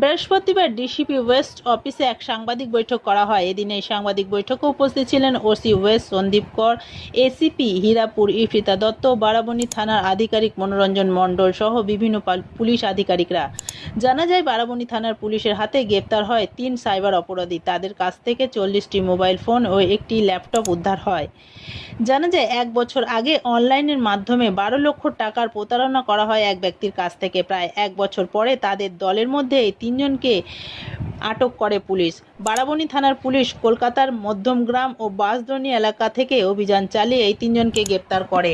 বৃহস্পতিবার DCP West অফিসে এক সাংবাদিক বৈঠক করা হয়। এদিন এই সাংবাদিক বৈঠকে উপস্থিত ছিলেন OC west Sandip Kar ACP Hirapur Ifrita Dutta, Barabani থানার আধিকারিক মনোরঞ্জন মণ্ডল সহ বিভিন্ন পুলিশ আধিকারিকরা। জানা যায়, বারাবণী থানার পুলিশের হাতে গ্রেপ্তার হয় তিন সাইবার অপরাধী। তাদের কাছ থেকে চল্লিশটি মোবাইল ফোন ও একটি ল্যাপটপ উদ্ধার হয়। জানা যায়, এক বছর আগে অনলাইনের মাধ্যমে বারো লক্ষ টাকার প্রতারণা করা হয় এক ব্যক্তির কাছ থেকে। প্রায় এক বছর পরে তাদের দলের মধ্যে এই তিনজনকে আটক করে পুলিশ। বারাবণী থানার পুলিশ কলকাতার মধ্যমগ্রাম ও বাঁশদ্রোণী এলাকা থেকে অভিযান চালিয়ে এই তিনজনকে গ্রেপ্তার করে।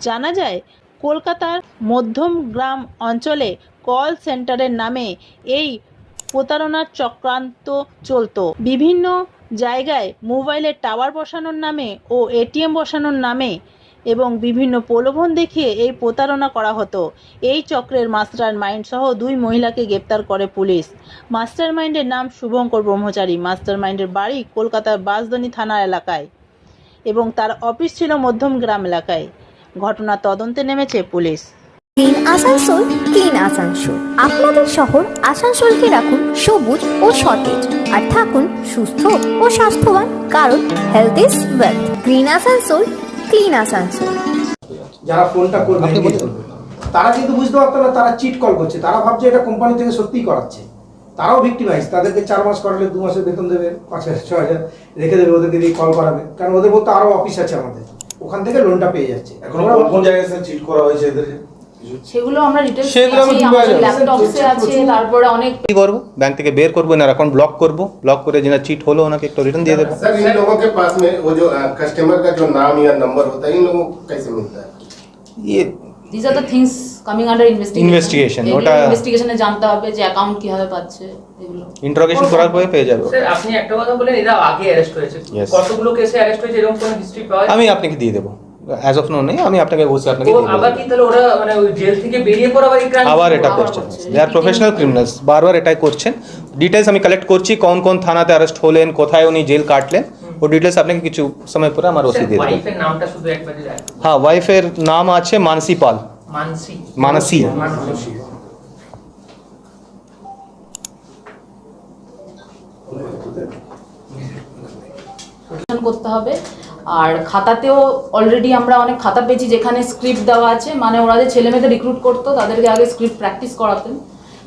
জানা যায়, কলকাতার মধ্যমগ্রাম অঞ্চলে কল সেন্টারের নামে এই প্রতারণার চক্রান্ত চলতো। বিভিন্ন জায়গায় মোবাইলের টাওয়ার বসানোর নামে ও এটিএম বসানোর নামে এবং বিভিন্ন প্রলোভন দেখিয়ে এই প্রতারণা করা হতো। এই চক্রের মাস্টার মাইন্ড সহ দুই মহিলাকে গ্রেপ্তার করে পুলিশ। মাস্টার মাইন্ডের নাম শুভঙ্কর ব্রহ্মচারী। মাস্টার মাইন্ডের বাড়ি কলকাতার বাঁশদনী থানা এলাকায় এবং তার অফিস ছিল মধ্যমগ্রাম এলাকায়। ঘটনা তদন্তে নেমেছে police. Clean Asansol clean Asansol. আপনাদের শহর আসানসোলকে রাখুন সবুজ ও সতেজ আর থাকুন সুস্থ ও স্বাস্থ্যবান, কারণ health is wealth green Asansol clean Asansol যারা ফোনটা করবে তারা কিন্তু বুঝতে পারতো না তারা চিট কল করছে। তারা ভাবছে এটা কোম্পানি থেকে সত্যিই করাচ্ছে। তারাও ভিক্টিমাইজ তাদেরকে চার মাস করালে দু মাসের বেতন দেবে পাঁচ হাজার ছ হাজার রেখে দেবে ওদেরকে দিয়ে কল করাবে। কারণ ওদের বলতে আরও অফিস আছে আমাদের। ওখান থেকে লোনটা পেয়ে যাচ্ছে। এখন কোন জায়গায় চিট করা হয়েছে এদের সেগুলো আমরা ডিটেলস সেগুলো আমি পেয়েছি কিভাবে আমাদের জানবো? ল্যাপটপসে আছে তারপরে অনেক কি করবো ব্যাংক থেকে বের করবো না এখন ব্লক করবো ব্লক করে যেটা চিট হলো ওনাকে একটু রিটার্ন দিয়ে দেবো सर इन लोगों के पास में वो जो कस्टमर का जो नाम या नंबर होता है इन लोगों को कैसे मिलता है ইয়ে this are the things coming under investigation Investigation, এগুলো ওটা- ইনভেস্টিগেশনে জানতে হবে যে অ্যাকাউন্ট কিভাবে পাচ্ছে এগুলো ইন্টারোগেশন করার পরে পেয়ে যাবো স্যার আপনি একটা কথা বলেন এরা আগে অ্যারেস্ট হয়েছে Yes. কতগুলো কেসে অ্যারেস্ট হয়েছে এরকম কোনো হিস্ট্রি পাওয়া যায় আমি আপনাকে দিয়ে দেবো অ্যাজ অফ নো নেই আমি আপনাকে বলছি আপনাকে আবার কি তাহলে ওরা মানে জেল থেকে বেরিয়ে পর আবার আবার এটা করছেন করছে। দে আর প্রফেশনাল ক্রিমিনালস বারবার এটাই করছেন। ডিটেলস আমি কালেক্ট করছি কোন কোন থানাতে অ্যারেস্ট হলেন কোথায় উনি জেল কাটলেন ও ডিটেলস আপনাকে কিছু সময় পরে আমার ওসি দিয়ে দেবো। ওয়াইফের নামটা শুধু একবার হ্যাঁ ওয়াইফের নাম আছে মানসি পাল। মানসী। মানসী। করতে হবে। আর খাতাতেও অলরেডি আমরা অনেক খাতা পেয়েছি যেখানে স্ক্রিপ্ট দেওয়া আছে। মানে ওরা যে ছেলে মেয়েদের রিক্রুট করতো, তাদেরকে আগে স্ক্রিপ্ট প্র্যাকটিস করাতেন।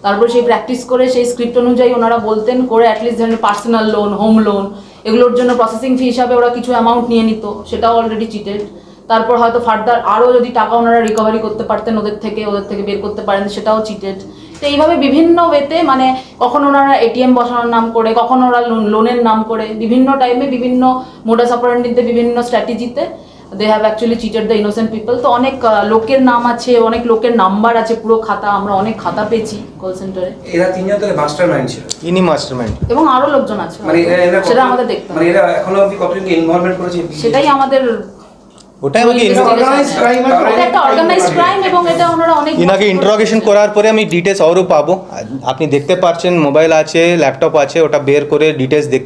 তারপর সেই প্র্যাকটিস করে সেই স্ক্রিপ্ট অনুযায়ী ওনারা বলতেন করে অ্যাটলিস্ট ধরেন পার্সোনাল লোন হোম লোন এগুলোর জন্য প্রসেসিং ফি হিসাবে ওরা কিছু অ্যামাউন্ট নিয়ে নিত। সেটাও অলরেডি চিটেড তারপর হয়তো ফার্দার আরও যদি টাকা ওনারা রিকভারি করতে পারতেন ওদের থেকে ওদের থেকে বের করতে পারেন, সেটাও চিটেড তো এইভাবে বিভিন্ন ওয়েতে মানে কখন ওনারা এটিএম বসানোর নাম করে কখন ওরা লোনের নাম করে বিভিন্ন টাইমে বিভিন্ন মোডাস অপারেন্ডিতে বিভিন্ন স্ট্র্যাটেজিতে they have actually cheated the innocent people তো অনেক লোকের নাম আছে অনেক লোকের নাম্বার আছে পুরো খাতা আমরা অনেক খাতা পেয়েছি কল সেন্টারে এরা তিনজন তাহলে মাস্টার মাইন্ড ছিল? ইনি মাস্টার মাইন্ড এবং আরও লোকজন আছে। মানে সেটা আমাদের দেখতে মানে এরা এখনও অব্দি কতজনকে ইনভলভমেন্ট করেছে? সেটাই আমাদের ওটাই আমাকে ইনাকে ইন্টারোগেশন করার পরে আমি ডিটেলস আরও পাবো। আপনি দেখতে পাচ্ছেন মোবাইল আছে ল্যাপটপ আছে ওটা বের করে ডিটেলস দেখ